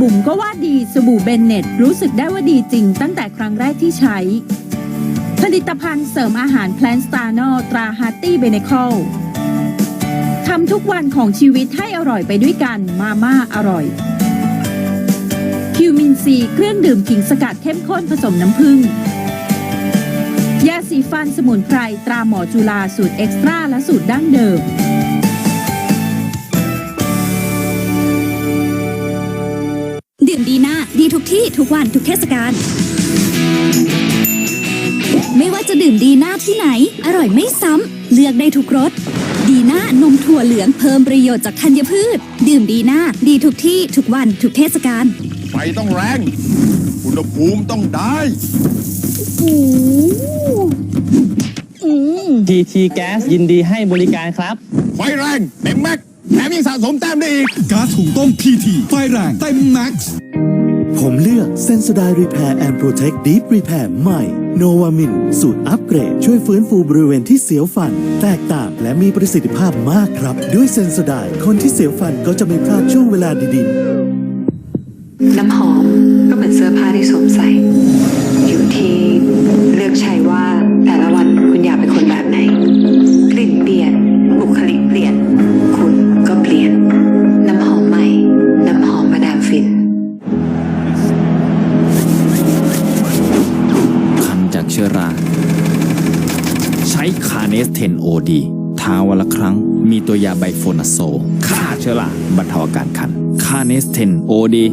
บุ๋มก็ว่าดีสบู่เบนเน็ตรู้สึกได้ว่าดีจริงตั้งแต่ครั้งแรกที่ใช้ ผลิตภัณฑ์เสริมอาหารแพลนสตาร์นอตราฮาร์ตี้เบเนคอลทำทุกวันของชีวิตให้อร่อยไปด้วยกันมาม่าอร่อย คิวมินซีเครื่องดื่มขิงสกัดเข้มข้นผสมน้ำผึ้งยาสีฟันสมุนไพรตราหมอจุฬาสูตรเอ็กซ์ตร้าและสูตรดั้งเดิม ทุกที่ทุกวันทุกเทศกาล ไม่ว่าจะดื่มดีน่าที่ไหน อร่อยไม่ซ้ำ เลือกได้ทุกรส ดีน่านมถั่วเหลืองเพิ่มประโยชน์จากธัญพืช ดื่มดีน่าดีทุกที่ทุกวันทุกเทศกาล ไฟต้องแรง อุณหภูมิต้องได้ทีทีแก๊สยินดีให้บริการครับ ไฟแรงเต็มแม็กซ์ แถมยังสะสมแต้มได้อีก ก๊าซหุงต้มทีทีไฟแรงเต็มแม็กซ์ ผมเลือกเซน o ได r รี p พ i ร์แอนด์โปรเทคดีฟรี p พ i ร์ใหม่โนวามินสูตรอัปเกรด ช่วยฟื้นฟูบริเวณที่เสียวฟัน แตกต่างและมีประสิทธิภาพมากครับ ด้วยเซน o ไดคนที่เสียวฟันก็จะไม่พลาดช่วงเวลาดีๆ น้ำหอมก็เหมือนเสื้อผ้าที่สวมใส่ ชื้อรา ใช้คาเนสเทนโอดีทาวันละครั้ง มีตัวยาไบโฟนาโซฆ่าเชื้อราบรรเทาอาการคันคาเนสเทนโอดี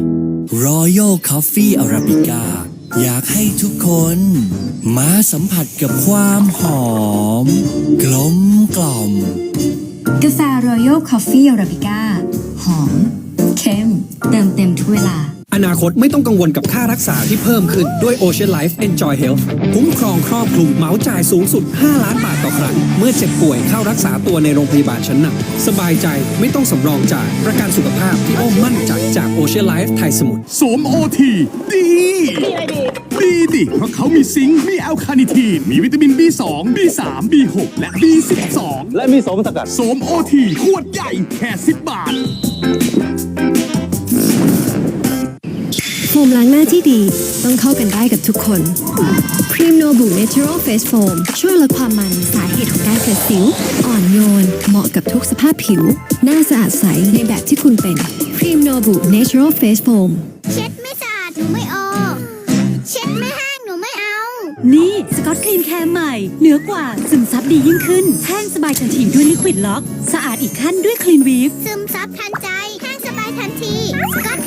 Royal Coffee Arabica อยากให้ทุกคนมาสัมผัสกับความหอม กลมกล่อม กาแฟ Royal Coffee Arabica หอม เข้มเติมเต็มทุกเวลา อนาคตไม่ต้องกังวลกับค่ารักษาที่เพิ่มขึ้นด้วย Ocean Life Enjoy Health คุ้มครองครอบคลุมเหมาจ่ายสูงสุด 5 ล้านบาทต่อครั้ง เมื่อเจ็บป่วยเข้ารักษาตัวในโรงพยาบาลชั้นนำสบายใจไม่ต้องสำรองจ่าย ประกันสุขภาพที่อ้อมมั่นใจจาก Ocean Life ไทยสมุทรสวมโอทีดี ดีดิ เพราะเขามีซิงค์มีแอลคาเนิทีน มีวิตามิน B2 B3 B6 และ B12 และมีสมสกัดสวมโอทีขวดใหญ่แค่10บาท โฟมล้างหน้าที่ดีต้องเข้ากันได้กับทุกคนพรีมโนบุเนเชอรัลเฟสโฟมช่วยลดความมันสาเหตุของการเกิดสิว อ่อนโยน เหมาะกับทุกสภาพผิว หน้าสะอาดใสในแบบที่คุณเป็นพรีมโนบุเนเชอรัลเฟสโฟมเช็ดไม่สะอาดหนูไม่ออกเช็ดไม่แห้งหนูไม่เอา นี่สกอตคลีนแคร์ใหม่ เหนือกว่าซึมซับดียิ่งขึ้นแห้งสบายทันทีด้วยลิควิดล็อก สะอาดอีกขั้นด้วยคลีนวีฟซึมซับทันใจแห้งสบายทันทีสกอต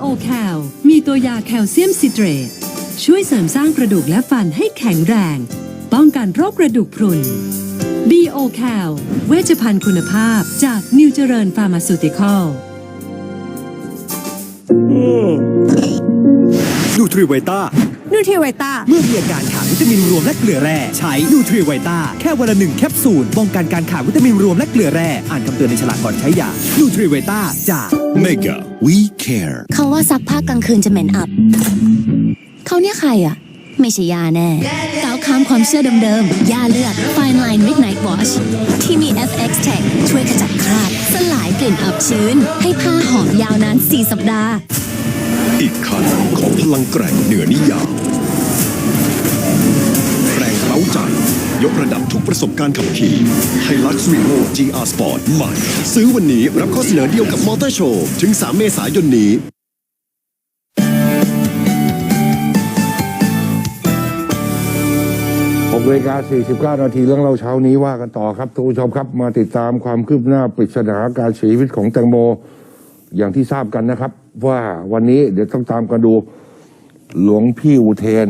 BO Cal มีตัวยาแคลเซียมซิเตรต ช่วยเสริมสร้างกระดูกและฟันให้แข็งแรง ป้องกันโรคกระดูกพรุน BO Cal เวชภัณฑ์คุณภาพจากนิวเจริญฟาร์มาซูติคอลนูทริไวต้า นูทริไวต้า เมื่อมีอาการขาดวิตามินรวมและเกลือแร่ใช้นูทริไวต้าแค่วันละหนึ่งแคปซูลป้องกันการขาดวิตามินรวมและเกลือแร่อ่านคำเตือนในฉลากก่อนใช้ยานูทริไวต้าจาก Mega We Care เขาว่าซักผ้ากลางคืนจะเหม็นอับ เขาเนี่ยใครอะ ไม่ใช่ยาแน่ก้าวข้ามความเชื่อเดิมๆ ยาเลือด Fine Line Midnight Wash ที่มี FX Tech ช่วยขจัดคราบสลายกลิ่นอับชื้น ให้ผ้าหอมยาวนาน 4 สัปดาห์ อีกคันของพลังแกร่งเหนือนิยาม ยกระดับทุกประสบการณ์ขับขี่ไฮลักซ์วีโ GR Sport ใหม่ ซื้อวันนี้รับข้อเสนอเดียวกับมอเตอร์โชว์ ถึง 3 เมษายนนี้6นาฬิกา49 นาทีเรื่องเราเช้านี้ว่ากันต่อครับทุกผู้ชมครับมาติดตามความคืบหน้าปริศนาการเสียชีวิตของแตงโม อย่างที่ทราบกันนะครับ ว่าวันนี้เดี๋ยวต้องตามกันดูหลวงพี่อุเทน